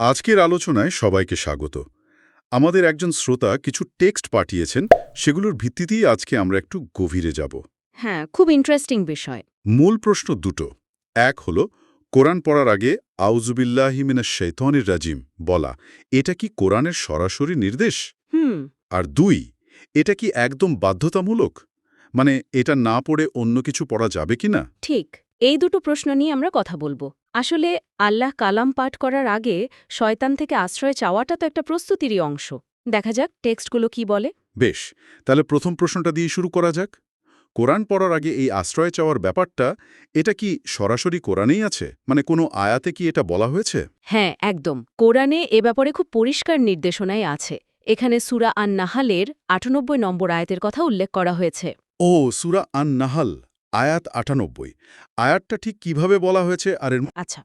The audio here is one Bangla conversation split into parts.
আজকের আলোচনায় সবাইকে স্বাগত। আমাদের একজন শ্রোতা কিছু টেক্সট পাঠিয়েছেন সেগুলোর ভিত্তিতেই আজকে আমরা একটু গভীরে যাব। হ্যাঁ খুব ইন্টারেস্টিং বিষয়। মূল প্রশ্ন দুটো। এক হলো কোরআন পড়ার আগে আউজুবিল্লাহিমিনা শৈতনির রাজিম বলা এটা কি কোরআনের সরাসরি নির্দেশ? হুম। আর দুই এটা কি একদম বাধ্যতামূলক? মানে এটা না পড়ে অন্য কিছু পড়া যাবে কি না ঠিক। এই দুটো প্রশ্ন নিয়ে আমরা কথা বলব। আসলে আল্লাহ কালাম পাঠ করার আগে শয়তান থেকে আশ্রয় চাওয়াটা তো একটা প্রস্তুতিরই অংশ। দেখা যাক টেক্সটগুলো কি বলে। বেশ তাহলে প্রথম প্রশ্নটা দিয়ে শুরু করা যাক। কোরআন পড়ার আগে এই আশ্রয় চাওয়ার ব্যাপারটা এটা কি সরাসরি কোরআনেই আছে? মানে কোনো আয়াতে কি এটা বলা হয়েছে? হ্যাঁ একদম। কোরআনে এ ব্যাপারে খুব পরিষ্কার নির্দেশনাই আছে। এখানে সুরা আন নাহালের আটানব্বই নম্বর আয়াতের কথা উল্লেখ করা হয়েছে। ও সুরা আন নাহাল আয়াত আটানব্বই। আয়াতটা ঠিক কীভাবে বলা হয়েছে আর আচ্ছা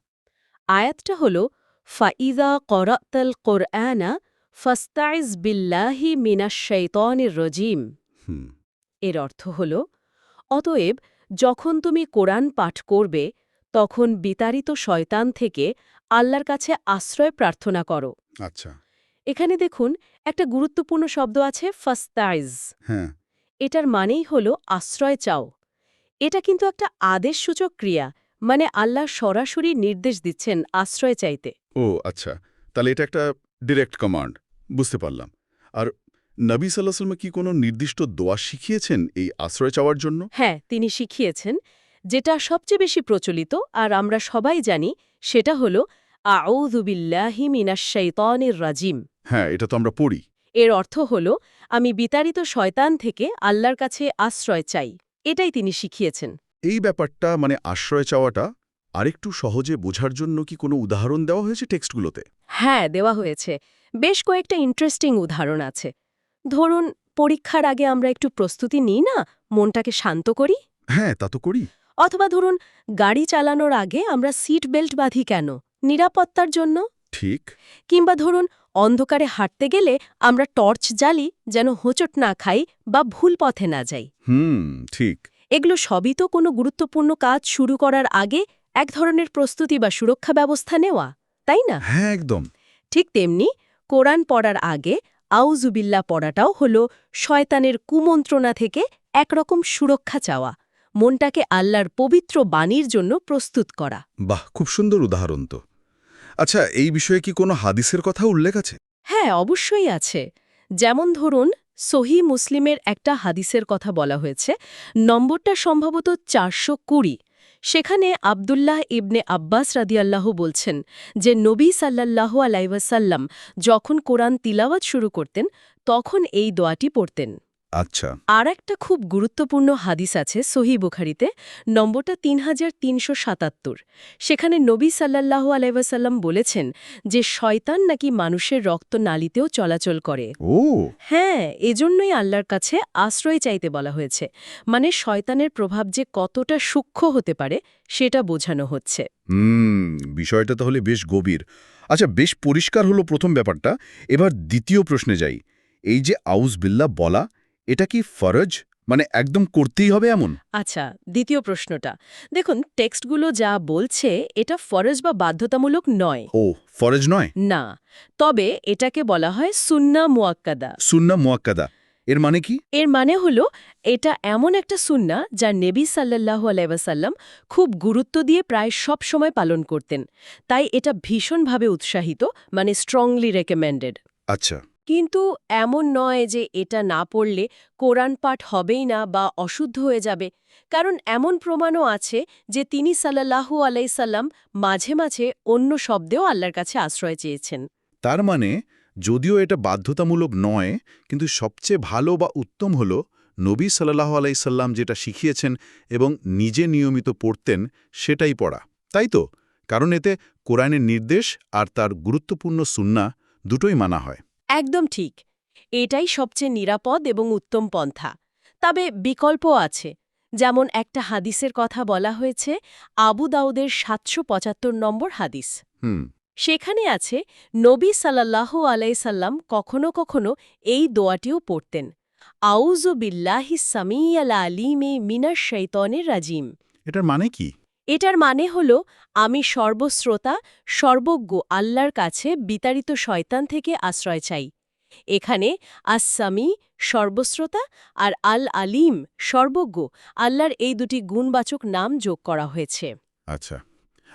আয়াতটা হল ফাইদা করাতাল কোরআনা ফাস্তাইজ বিল্লাহি মিনাশ শৈতনির রজিম। হুম। এর অর্থ হল অতএব যখন তুমি কোরআন পাঠ করবে তখন বিতাড়িত শয়তান থেকে আল্লাহর কাছে আশ্রয় প্রার্থনা করো। আচ্ছা। এখানে দেখুন একটা গুরুত্বপূর্ণ শব্দ আছে ফাস্তাইজ হ্যাঁ। এটার মানেই হল আশ্রয় চাও। এটা কিন্তু একটা আদেশসূচক ক্রিয়া মানে আল্লাহ সরাসরি নির্দেশ দিচ্ছেন আশ্রয় চাইতে। ও আচ্ছা। তাহলে এটা একটা ডিরেক্ট কমান্ড বুঝতে পারলাম। আর নবী সাল্লাহ কি কোনো নির্দিষ্ট দোয়া শিখিয়েছেন এই আশ্রয় চাওয়ার জন্য? হ্যাঁ তিনি শিখিয়েছেন যেটা সবচেয়ে বেশি প্রচলিত আর আমরা সবাই জানি সেটা হল রাজিম। হ্যাঁ এটা তো আমরা পড়ি। এর অর্থ হল আমি বিতাড়িত শয়তান থেকে আল্লাহর কাছে আশ্রয় চাই। এটাই তিনি শিখিয়েছেন। এই ব্যাপারটা মানে আশ্রয় চাওয়াটা আরেকটু সহজে বোঝার জন্য কি কোনো উদাহরণ দেওয়া হয়েছে টেক্সটগুলোতে? হ্যাঁ দেওয়া হয়েছে। বেশ কয়েকটা ইন্টারেস্টিং উদাহরণ আছে। ধরুন পরীক্ষার আগে আমরা একটু প্রস্তুতি নিই না? মনটাকে শান্ত করি? হ্যাঁ তা তো করি। অথবা ধরুন গাড়ি চালানোর আগে আমরা সিট বেল্ট বাঁধি কেন? নিরাপত্তার জন্য? ঠিক। কিংবা ধরুন অন্ধকারে হাঁটতে গেলে আমরা টর্চ জ্বালি যেন হোঁচট না খাই বা ভুল পথে না যাই। হুম ঠিক। এগুলো সবই তো কোনো গুরুত্বপূর্ণ কাজ শুরু করার আগে এক ধরনের প্রস্তুতি বা সুরক্ষা ব্যবস্থা নেওয়া তাই না? হ্যাঁ একদম। ঠিক তেমনি কোরআন পড়ার আগে আউজুবিল্লা পড়াটাও হল শয়তানের কুমন্ত্রণা থেকে একরকম সুরক্ষা চাওয়া মনটাকে আল্লাহর পবিত্র বাণীর জন্য প্রস্তুত করা। বাহ খুব সুন্দর উদাহরণ তো। আচ্ছা এই বিষয়ে কি কোনো হাদিসের কথা উল্লেখ আছে? হ্যাঁ অবশ্যই আছে। যেমন ধরুন, সহি মুসলিমের একটা হাদিসের কথা বলা হয়েছে, নম্বরটা সম্ভবত চারশো কুড়ি। সেখানে আবদুল্লাহ ইবনে আব্বাস রাদিয়াল্লাহু বলছেন যে, নবী সাল্লাল্লাহু আলাইসাল্লাম যখন কোরআন তিলাওয়াত শুরু করতেন, তখন এই দোয়াটি পড়তেন। আচ্ছা। আর একটা খুব গুরুত্বপূর্ণ হাদিস আছে সহি বুখারিতে নম্বরটা তিন হাজার তিনশো সাতাত্তর। সেখানে নবী সাল্লাল্লাহু আলাইসাল্লাম বলেছেন যে শয়তান নাকি মানুষের রক্তনালীতেও চলাচল করে। ও। হ্যাঁ এজন্যই আল্লাহর কাছে আশ্রয় চাইতে বলা হয়েছে। মানে শয়তানের প্রভাব যে কতটা সূক্ষ্ম হতে পারে সেটা বোঝানো হচ্ছে। হুম বিষয়টা তাহলে বেশ গভীর। আচ্ছা বেশ পরিষ্কার হলো প্রথম ব্যাপারটা। এবার দ্বিতীয় প্রশ্নে যাই। এই যে আউজ বিল্লা বলা এটা কি ফরজ? মানে একদম করতেই হবে এমন? আচ্ছা দ্বিতীয় প্রশ্নটা। দেখুন টেক্সটগুলো যা বলছে এটা ফরজ বা বাধ্যতামূলক নয়। ও ফরজ নয়? না তবে এটাকে বলা হয় সুন্না মুয়াক্কাদা। সুন্না মোয়াক্কাদা। এর মানে কি? এর মানে হল এটা এমন একটা সুন্না যা নেবী সাল্লাল্লাহু আলাইসাল্লাম খুব গুরুত্ব দিয়ে প্রায় সব সময় পালন করতেন। তাই এটা ভীষণভাবে উৎসাহিত মানে স্ট্রংলি রেকমেন্ডেড আচ্ছা। কিন্তু এমন নয় যে এটা না পড়লে কোরআন পাঠ হবেই না বা অশুদ্ধ হয়ে যাবে। কারণ এমন প্রমাণও আছে যে তিনি সাল্লাল্লাহু আলাইসাল্লাম মাঝে মাঝে অন্য শব্দেও আল্লাহর কাছে আশ্রয় চেয়েছেন। তার মানে যদিও এটা বাধ্যতামূলক নয়, কিন্তু সবচেয়ে ভালো বা উত্তম হল নবী সাল্লাহ আলাইসাল্লাম যেটা শিখিয়েছেন এবং নিজে নিয়মিত পড়তেন সেটাই পড়া। তাই তো? কারণ এতে কোরআনের নির্দেশ আর তার গুরুত্বপূর্ণ সুন্না দুটোই মানা হয়। একদম ঠিক। এটাই সবচেয়ে নিরাপদ এবং উত্তম পন্থা। তবে বিকল্প আছে। যেমন একটা হাদিসের কথা বলা হয়েছে আবু দাউদের সাতশো পঁচাত্তর নম্বর হাদিস। হুম। সেখানে আছে নবী সাল্লাল্লাহু আলাইসাল্লাম কখনো কখনো এই দোয়াটিও পড়তেন আউজু বিল্লাহি সামিয়াল আলিমে মিনার শৈতনের রাজিম। এটার মানে কি? এটার মানে হল আমি সর্বশ্রোতা সর্বজ্ঞ আল্লাহর কাছে বিতাড়িত শয়তান থেকে আশ্রয় চাই। এখানে আসামি সর্বশ্রোতা আর আল আলিম সর্বজ্ঞ আল্লাহর এই দুটি গুণবাচক নাম যোগ করা হয়েছে। আচ্ছা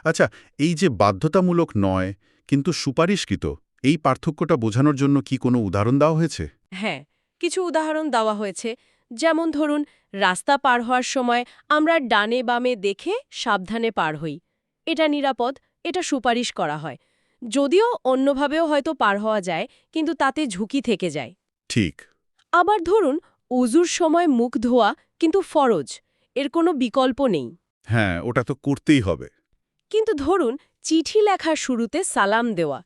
আচ্ছা এই যে বাধ্যতামূলক নয় কিন্তু সুপারিশকৃত এই পার্থক্যটা বোঝানোর জন্য কি কোনো উদাহরণ দেওয়া হয়েছে? হ্যাঁ কিছু উদাহরণ দেওয়া হয়েছে। যেমন ধরুন রাস্তা পার হওয়ার সময় আমরা ডানে বামে দেখে সাবধানে পার হই। এটা নিরাপদ এটা সুপারিশ করা হয়। যদিও অন্যভাবেও হয়তো পার হওয়া যায় কিন্তু তাতে ঝুঁকি থেকে যায়। ঠিক। আবার ধরুন উজুর সময় মুখ ধোয়া কিন্তু ফরজ এর কোনো বিকল্প নেই। হ্যাঁ ওটা তো করতেই হবে। কিন্তু ধরুন চিঠি লেখার শুরুতে সালাম দেওয়া।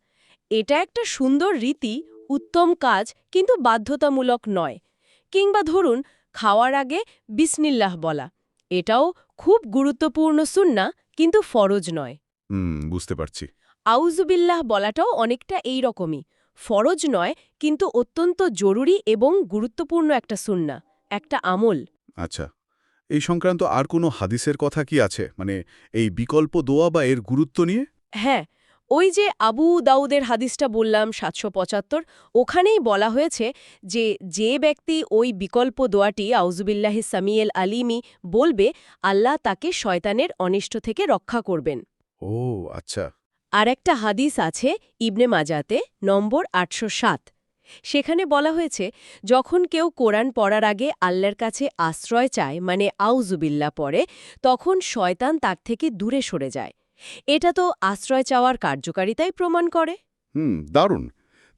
এটা একটা সুন্দর রীতি উত্তম কাজ কিন্তু বাধ্যতামূলক নয়। কিংবা ধরুন খাওয়ার আগে বিসমিল্লাহ বলা। এটাও খুব গুরুত্বপূর্ণ সুন্না কিন্তু ফরজ নয়। বুঝতে পারছি। আউজুবিল্লাহ বলাটাও অনেকটা এই রকমই। ফরজ নয় কিন্তু অত্যন্ত জরুরি এবং গুরুত্বপূর্ণ একটা সুন্না একটা আমল। আচ্ছা এই সংক্রান্ত আর কোনো হাদিসের কথা কি আছে? মানে এই বিকল্প দোয়া বা এর গুরুত্ব নিয়ে? হ্যাঁ ওই যে আবু দাউদের হাদিসটা বললাম সাতশো পঁচাত্তর ওখানেই বলা হয়েছে যে যে ব্যক্তি ওই বিকল্প দোয়াটি আউজুবিল্লাহি সামিয়েল আলিমি বলবে আল্লাহ তাকে শয়তানের অনিষ্ট থেকে রক্ষা করবেন। ও আচ্ছা। আর একটা হাদিস আছে ইবনে মাজাতে নম্বর আটশো সাত। সেখানে বলা হয়েছে যখন কেউ কোরআন পড়ার আগে আল্লাহর কাছে আশ্রয় চায় মানে আউজুবিল্লা পড়ে তখন শয়তান তার থেকে দূরে সরে যায়। এটা তো আশ্রয় চাওয়ার কার্যকারিতাই প্রমাণ করে। হুম দারুণ।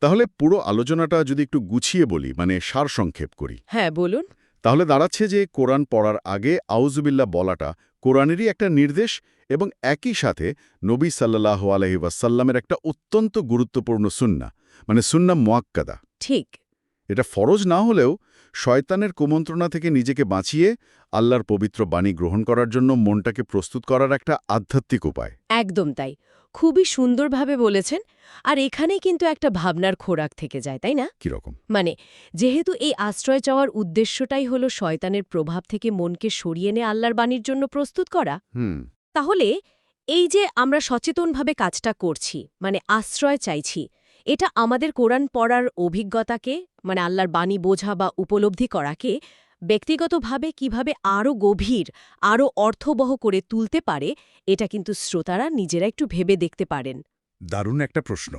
তাহলে পুরো আলোচনাটা যদি একটু গুছিয়ে বলি মানে সারসংক্ষেপ করি। হ্যাঁ বলুন। তাহলে দাঁড়াচ্ছে যে কোরআন পড়ার আগে আউজুবিল্লা বলাটা কোরআনেরই একটা নির্দেশ এবং একই সাথে নবী সাল্লাহ আলহি ওয়াসাল্লামের একটা অত্যন্ত গুরুত্বপূর্ণ সুন্না মানে সুন্না মোয়াক্কাদা। ঠিক। এটা ফরজ না হলেও শয়তানের কুমন্ত্রণা থেকে নিজেকে বাঁচিয়ে আল্লাহর পবিত্র বাণী গ্রহণ করার জন্য মনটাকে প্রস্তুত করার একটা আধ্যাত্মিক উপায়। একদম তাই। খুবই সুন্দরভাবে বলেছেন আর এখানেই কিন্তু একটা ভাবনার খোরাক থেকে যায় তাই না? কীরকম মানে যেহেতু এই আশ্রয় চাওয়ার উদ্দেশ্যটাই হলো শয়তানের প্রভাব থেকে মনকে সরিয়ে এনে আল্লাহর বাণীর জন্য প্রস্তুত করা। হুম। তাহলে এই যে আমরা সচেতনভাবে কাজটা করছি মানে আশ্রয় চাইছি এটা আমাদের কোরআন পড়ার অভিজ্ঞতাকে মানে আল্লাহর বাণী বোঝা বা উপলব্ধি করাকে ব্যক্তিগতভাবে কীভাবে আরও গভীর আরও অর্থবহ করে তুলতে পারে, এটা কিন্তু শ্রোতারা নিজেরা একটু ভেবে দেখতে পারেন। দারুণ একটা প্রশ্ন।